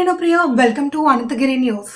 నేను Priya welcome to Anantagiri news.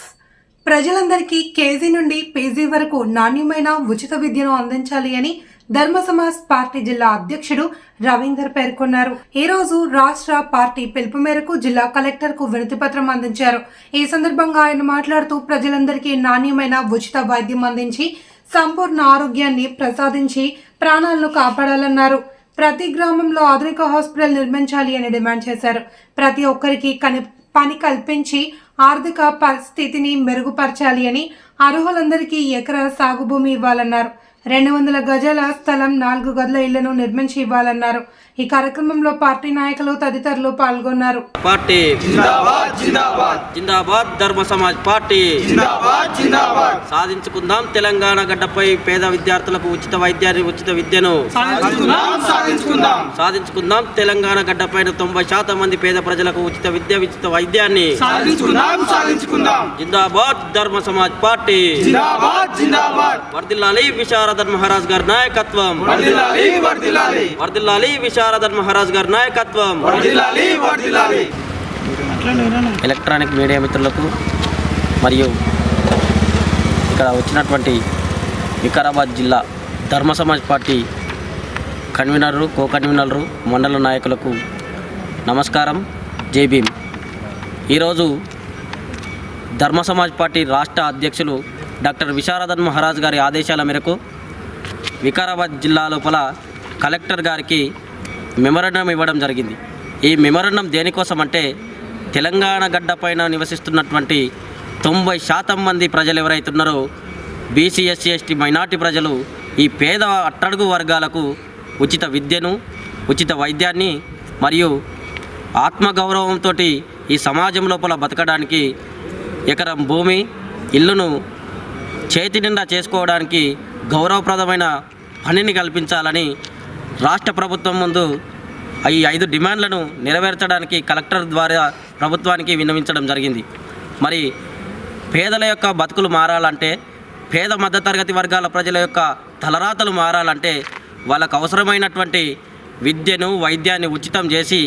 ప్రజలందరికీ KG నుండి పేజీ వరకు నాణ్యమైన ఉచిత విద్యను అందించాలి అని ధర్మ సమాజ్ పార్టీ జిల్లా అధ్యక్షుడు రవీందర్ పేర్కొన్నారు. ఈ రోజు రాష్ట్ర పార్టీ పిలుపు మేరకు జిల్లా కలెక్టర్కు వినతి పత్రం అందించారు. ఈ సందర్భంగా ఆయన మాట్లాడుతూ ప్రజలందరికీ నాణ్యమైన ఉచిత వైద్యం అందించి సంపూర్ణ ఆరోగ్యాన్ని ప్రసాదించి ప్రాణాలను కాపాడాలన్నారు. ప్రతి గ్రామంలో ఆధునిక హాస్పిటల్ నిర్మించాలి అని డిమాండ్ చేశారు. ప్రతి ఒక్కరికి కని పని కల్పించి ఆర్థిక పరిస్థితిని మెరుగుపరచాలి అని అర్హులందరికీ ఎకరా సాగు భూమి ఇవ్వాలన్నారు. రెండు వందల గజాల స్థలం నాలుగు గదుల ఇళ్ళను నిర్మించి ఇవ్వాలన్నారు. ఈ కార్యక్రమంలో పార్టీ నాయకులు తదితరులు పాల్గొన్నారు. పార్టీ జిందాబాద్ జిందాబాద్. జిందాబాద్ ధర్మ సమాజ్ పార్టీ జిందాబాద్ జిందాబాద్. సాధించుకుందాం తెలంగాణ గడ్డపై పేద విద్యార్థులకు ఉచిత వైద్యాన్ని ఉచిత విద్యను సాధించుకుందాం సాధించుకుందాం. సాధించుకుందాం. తెలంగాణ గడ్డపైన తొంభై శాతం మంది పేద ప్రజలకు ఉచిత విద్య ఉచిత వైద్యాన్ని సాధించుకుందాం సాధించుకుందాం. జిందాబాద్ ధర్మ సమాజ్ పార్టీ. జిందాబాద్ జిందాబాద్. వర్దిల్లాలి విశారదన్ మహారాజ్ గారి నాయకత్వం. వర్దిల్లాలి వర్దిల్లాలి. విశారదన్ మహారాజ్ గారి నాయకత్వం. ఎలక్ట్రానిక్ మీడియా మిత్రులకు మరియు ఇక్కడ వచ్చినటువంటి వికారాబాద్ జిల్లా ధర్మ సమాజ్ పార్టీ కన్వీనర్లు కో కన్వీనర్లు మండల నాయకులకు నమస్కారం. జై భీమ్. ఈరోజు ధర్మ సమాజ్ పార్టీ రాష్ట్ర అధ్యక్షులు డాక్టర్ విశారదన్ మహారాజ్ గారి ఆదేశాల మేరకు వికారాబాద్ జిల్లా లోపల కలెక్టర్ గారికి మెమరాండం ఇవ్వడం జరిగింది. ఈ మెమరాండం దేనికోసం అంటే తెలంగాణ గడ్డ పైన నివసిస్తున్నటువంటి తొంభై శాతం మంది ప్రజలు ఎవరైతున్నారో బీసీ ఎస్సీ ఎస్టీ మైనార్టీ ప్రజలు ఈ పేద అట్టడుగు వర్గాలకు ఉచిత విద్యను ఉచిత వైద్యాన్ని మరియు ఆత్మగౌరవంతో ఈ సమాజం లోపల బతకడానికి ఎకరం భూమి ఇల్లును చేతి నిండా చేసుకోవడానికి గౌరవప్రదమైన పనిని కల్పించాలని రాష్ట్ర ప్రభుత్వం ముందు ఈ ఐదు డిమాండ్లను నెరవేర్చడానికి కలెక్టర్ ద్వారా ప్రభుత్వానికి విన్నవించడం జరిగింది. మరి పేదల యొక్క బతుకులు మారాలంటే పేద మధ్యతరగతి వర్గాల ప్రజల యొక్క తలరాతలు మారాలంటే వాళ్ళకు అవసరమైనటువంటి విద్యను వైద్యాన్ని ఉచితం చేసి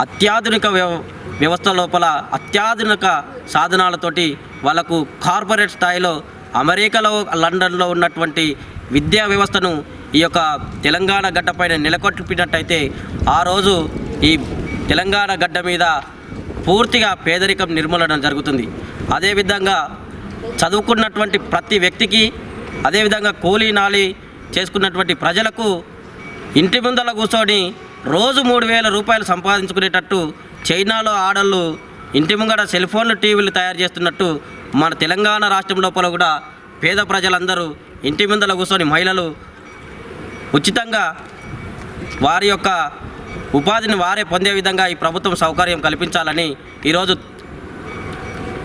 అత్యాధునిక వ్యవ వ్యవస్థ లోపల అత్యాధునిక సాధనాలతోటి వాళ్ళకు కార్పొరేట్ స్థాయిలో అమెరికాలో లండన్లో ఉన్నటువంటి విద్యా వ్యవస్థను ఈ యొక్క తెలంగాణ గడ్డపైన నిలకొట్టుపినట్టయితే ఆ రోజు ఈ తెలంగాణ గడ్డ మీద పూర్తిగా పేదరికం నిర్మూలన జరుగుతుంది. అదేవిధంగా చదువుకున్నటువంటి ప్రతి వ్యక్తికి అదేవిధంగా కూలీ నాలి చేసుకున్నటువంటి ప్రజలకు ఇంటి ముందల కూర్చొని రోజు మూడు వేల రూపాయలు సంపాదించుకునేటట్టు చైనాలో ఆడళ్ళు ఇంటి ముంగడ సెల్ ఫోన్లు టీవీలు తయారు చేస్తున్నట్టు మన తెలంగాణ రాష్ట్రం లోపల కూడా పేద ప్రజలందరూ ఇంటి ముందల కూర్చొని మహిళలు ఉచితంగా వారి యొక్క ఉపాధిని వారే పొందే విధంగా ఈ ప్రభుత్వం సౌకర్యం కల్పించాలని ఈరోజు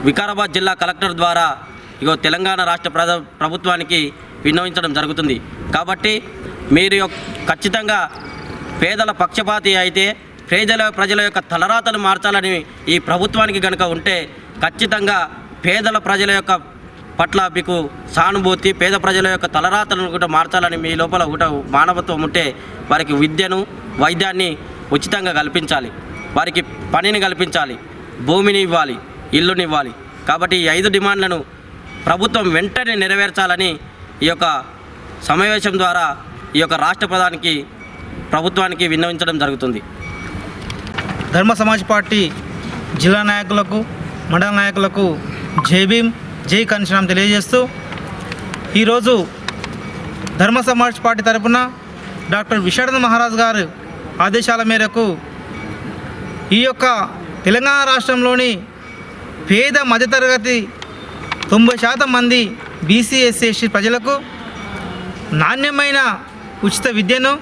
వికారాబాద్ జిల్లా కలెక్టర్ ద్వారా ఇగో తెలంగాణ రాష్ట్ర ప్రభుత్వానికి విన్నవించడం జరుగుతుంది. కాబట్టి మీరు యొక్క- ఖచ్చితంగా పేదల పక్షపాతి అయితే పేదల ప్రజల యొక్క తలరాతలు మార్చాలని ఈ ప్రభుత్వానికి కనుక ఉంటే ఖచ్చితంగా పేదల ప్రజల యొక్క పట్ల మీకు సానుభూతి పేద ప్రజల యొక్క తలరాతలను కూడా మార్చాలని మీ లోపల కూడా మానవత్వం ఉంటే వారికి విద్యను వైద్యాన్ని ఉచితంగా కల్పించాలి. వారికి పనిని కల్పించాలి. భూమిని ఇవ్వాలి ఇల్లుని ఇవ్వాలి. కాబట్టి ఈ ఐదు డిమాండ్లను ప్రభుత్వం వెంటనే నెరవేర్చాలని ఈ యొక్క సమావేశం ద్వారా ఈ యొక్క రాష్ట్ర ప్రధానికి ప్రభుత్వానికి విన్నవించడం జరుగుతుంది. ధర్మ సమాజ్ పార్టీ జిల్లా నాయకులకు మండల నాయకులకు జై భీమ్. జై కన్షనం తెలియజేస్తూ ఈరోజు ధర్మ సమాజ్ పార్టీ తరపున డాక్టర్ విశారద మహారాజ్ గారు ఆదేశాల మేరకు ఈ యొక్క తెలంగాణ రాష్ట్రంలోని పేద మధ్యతరగతి తొంభై శాతం మంది బీసీ ఎస్సీ ఎస్టీ ప్రజలకు నాణ్యమైన ఉచిత విద్యను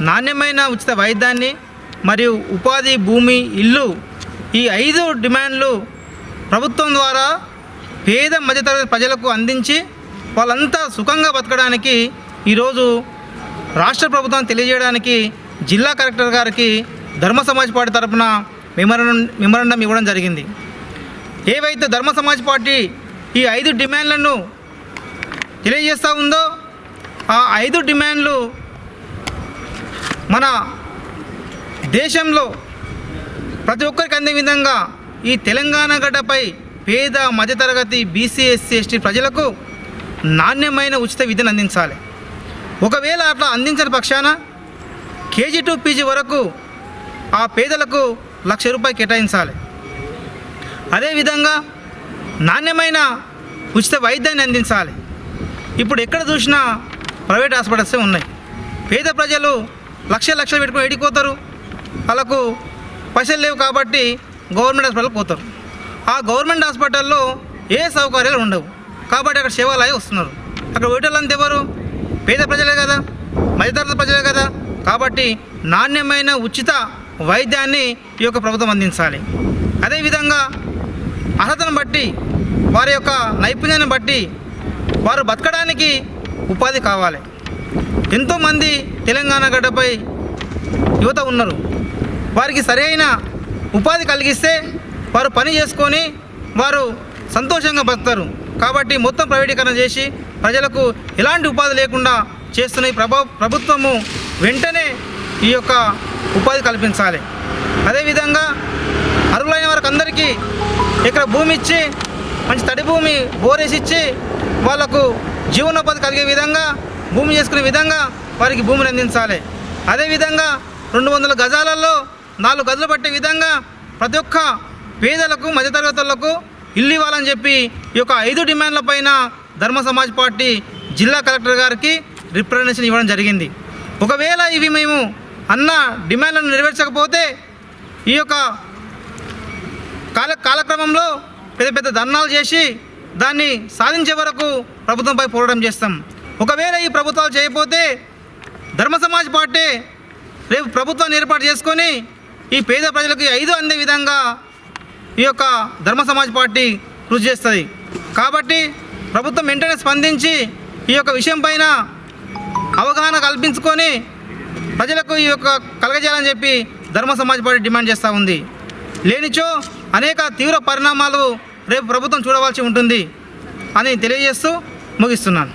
నాణ్యమైన ఉచిత వైద్యాన్ని మరియు ఉపాధి భూమి ఇల్లు ఈ ఐదు డిమాండ్లు ప్రభుత్వం ద్వారా పేద మధ్యతరగతి ప్రజలకు అందించి వాళ్ళంతా సుఖంగా బతకడానికి ఈరోజు రాష్ట్ర ప్రభుత్వం తెలియజేయడానికి జిల్లా కలెక్టర్ గారికి ధర్మ సమాజ్ పార్టీ తరపున మెమరం మెమరండం ఇవ్వడం జరిగింది. ఏవైతే ధర్మ సమాజ్ పార్టీ ఈ ఐదు డిమాండ్లను తెలియజేస్తూ ఉందో ఆ ఐదు డిమాండ్లు మన దేశంలో ప్రతి ఒక్కరికి అందే విధంగా ఈ తెలంగాణ గడ్డపై పేద మధ్యతరగతి బీసీ ఎస్సీ ఎస్టీ ప్రజలకు నాణ్యమైన ఉచిత విద్యను అందించాలి. ఒకవేళ అట్లా అందించని పక్షాన కేజీ టు పీజీ వరకు ఆ పేదలకు లక్ష రూపాయలు కేటాయించాలి. అదేవిధంగా నాణ్యమైన ఉచిత వైద్యాన్ని అందించాలి. ఇప్పుడు ఎక్కడ చూసినా ప్రైవేట్ హాస్పిటల్సే ఉన్నాయి. పేద ప్రజలు లక్ష లక్షలు పెట్టుకుని ఎడిపోతారు వాళ్ళకు పైసలు లేవు కాబట్టి గవర్నమెంట్ హాస్పిటల్కి పోతారు. ఆ గవర్నమెంట్ హాస్పిటల్లో ఏ సౌకర్యాలు ఉండవు. కాబట్టి అక్కడ సేవలు వస్తున్నారు. అక్కడ పోయేటోళ్ళంతా ఎవరు? పేద ప్రజలే కదా మధ్యతరగతి ప్రజలే కదా. కాబట్టి నాణ్యమైన ఉచిత వైద్యాన్ని ఈ యొక్క ప్రభుత్వం అందించాలి. అదేవిధంగా అర్హతను బట్టి వారి యొక్క నైపుణ్యాన్ని బట్టి వారు బతకడానికి ఉపాధి కావాలి. ఎంతోమంది తెలంగాణ గడ్డపై యువత ఉన్నారు. వారికి సరైన ఉపాధి కలిగిస్తే వారు పని చేసుకొని వారు సంతోషంగా బతుకుతారు. కాబట్టి మొత్తం ప్రైవేటీకరణ చేసి ప్రజలకు ఎలాంటి ఉపాధి లేకుండా చేస్తున్న ఈ ప్రభుత్వము వెంటనే ఈ యొక్క ఉపాధి కల్పించాలి. అదేవిధంగా అర్హులైన వారికి అందరికీ ఇక్కడ భూమి ఇచ్చి మంచి తడి భూమి బోరేసి ఇచ్చి వాళ్ళకు జీవనోపాధి కలిగే విధంగా భూమి చేసుకునే విధంగా వారికి భూమిని అందించాలి. అదేవిధంగా రెండు వందల గజాలలో నాలుగు గదులు పట్టే విధంగా ప్రతి ఒక్క పేదలకు మధ్యతరగతులకు ఇల్లు ఇవ్వాలని చెప్పి ఈ యొక్క ఐదు డిమాండ్ల పైన ధర్మ సమాజ్ పార్టీ జిల్లా కలెక్టర్ గారికి రిప్రజెంటేషన్ ఇవ్వడం జరిగింది. ఒకవేళ ఇవి మేము అన్న డిమాండ్లను నెరవేర్చకపోతే ఈ యొక్క కాల కాలక్రమంలో పెద్ద పెద్ద ధర్నాలు చేసి దాన్ని సాధించే వరకు ప్రభుత్వంపై పోరాటం చేస్తాం. ఒకవేళ ఈ ప్రభుత్వాలు చేయకపోతే ధర్మ సమాజ్ పార్టీ రేపు ప్రభుత్వాన్ని ఏర్పాటు చేసుకొని ఈ పేద ప్రజలకు ఐదు అందే విధంగా ఈ యొక్క ధర్మ సమాజ్ పార్టీ కృషి చేస్తుంది. కాబట్టి ప్రభుత్వం వెంటనే స్పందించి ఈ యొక్క విషయం పైన అవగాహన కల్పించుకొని ప్రజలకు ఈ యొక్క కలగజేయాలని చెప్పి ధర్మ సమాజ్ పార్టీ డిమాండ్ చేస్తూ ఉంది. లేనిచో అనేక తీవ్ర పరిణామాలు రేపు ప్రభుత్వం చూడవలసి ఉంటుంది అని తెలియజేస్తూ ముగిస్తున్నాను.